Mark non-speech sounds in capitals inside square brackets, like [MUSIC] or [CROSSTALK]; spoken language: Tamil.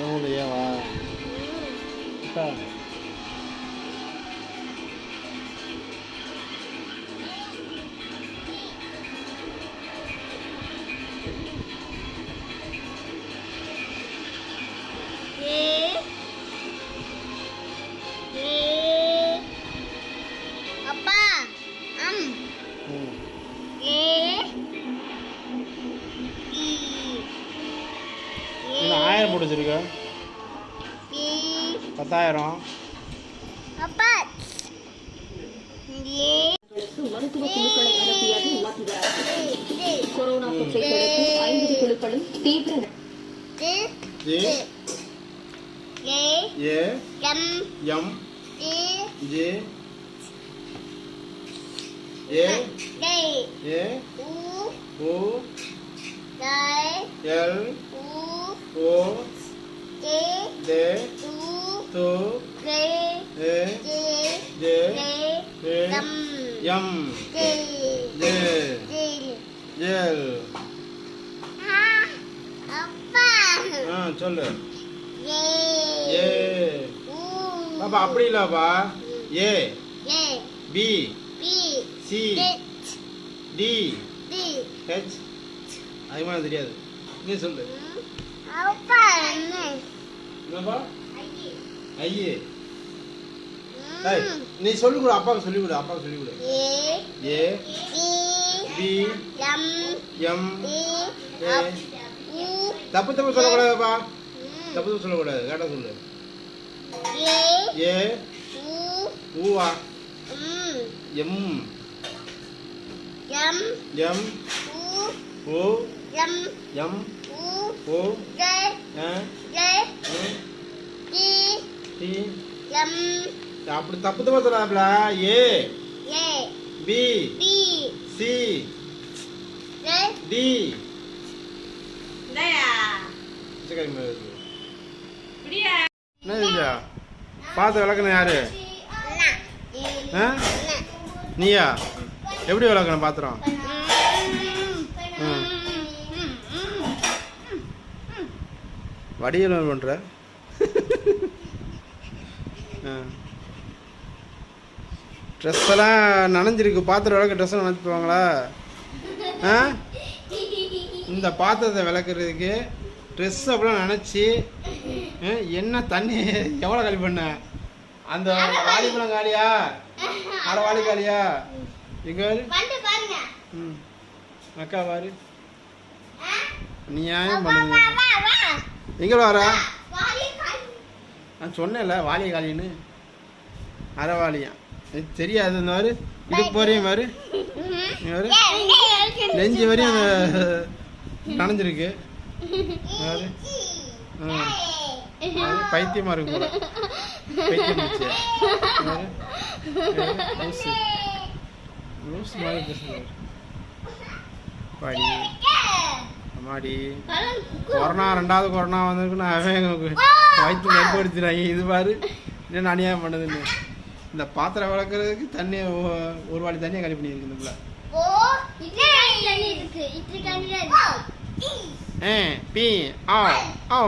Vamos vou ler lá. Tá. ஆயிரம் போட்டு வச்சிருக்க பத்தாயிரம். மருத்துவ குழுக்களை அரசு ஏ. கொரோனா தொற்றை தடுக்கும் ஐந்து குழுக்களும் தீவிர A. M. M. O L. உ ஓ ஏ Tu டு து K A J J ray A M M J J J gel ஆ அப்பா ஆ சொல்லு ஏ ஏ பாப்பா அப்படி இல்லப்பா A A B B C D D H அதிகமாக தெரியாது நீ சொல்லு ஐயே. நீ சொல்லி கொடு அப்பாவுக்கு சொல்லி கொடு அப்பாவுக்கு சொல்லி கொடு. ஏ பி எம் தப்பு தப்பு சொல்லக்கூடாதுப்பா. தப்பு தப்பு சொல்லக்கூடாது. கரெக்டாக சொல்லு. ஏ Uva. M M M O M M D D M அப்படி தப்பு தப்பா சொல்லாப்ல A A B B C D. என்ன பார்த்து விளக்கணும் யாரு? நீயா? எப்படி விளக்கணும் பாத்திரம்? வடியல் பண்ற? ட்ரெஸ் எல்லாம் நனைஞ்சிருக்கு. பாத்திரம் விளக்க ட்ரெஸ் நினச்சிப்பாங்களா ஆ? இந்த பாத்திரத்தை விளக்குறதுக்கு ட்ரெஸ் அப்படிலாம் நினச்சி என்ன தண்ணி எவ்வளோ காலி பண்ண? அந்த வாலிபழம் காலியா? [LAUGHS] அரை வாலி காலியா? எங்க ம். அக்கா பாரு? நீ ஏன் பண்ணுங்க. எங்க வர நான் சொன்னேன்ல வாலிய காலின்னு. எனக்கு தெரியாது இந்த மாதிரி. பாரு. இங்க பாரு. நெஞ்சு வரையும் நனைஞ்சிருக்கு. பைத்தியமா இருக்கு போல. பைத்தியம். லூசு மாதிரி பேசுறாரு. பாடி. அம்மாடி கொரோனா ரெண்டாவது கொரோனா வந்திருக்குன்னு அவன் வயிற்று அடிச்சுறாங்க இது பாரு என்ன அநியாயம் பண்ணுதுன்னு. இந்த பாத்திரம் விளக்குறதுக்கு தண்ணி ஒ- ஒரு வாளி தண்ணியை கழி பண்ணியிருக்கு இந்த பிள்ளை. ஓ ஏ பி ஆ ஆ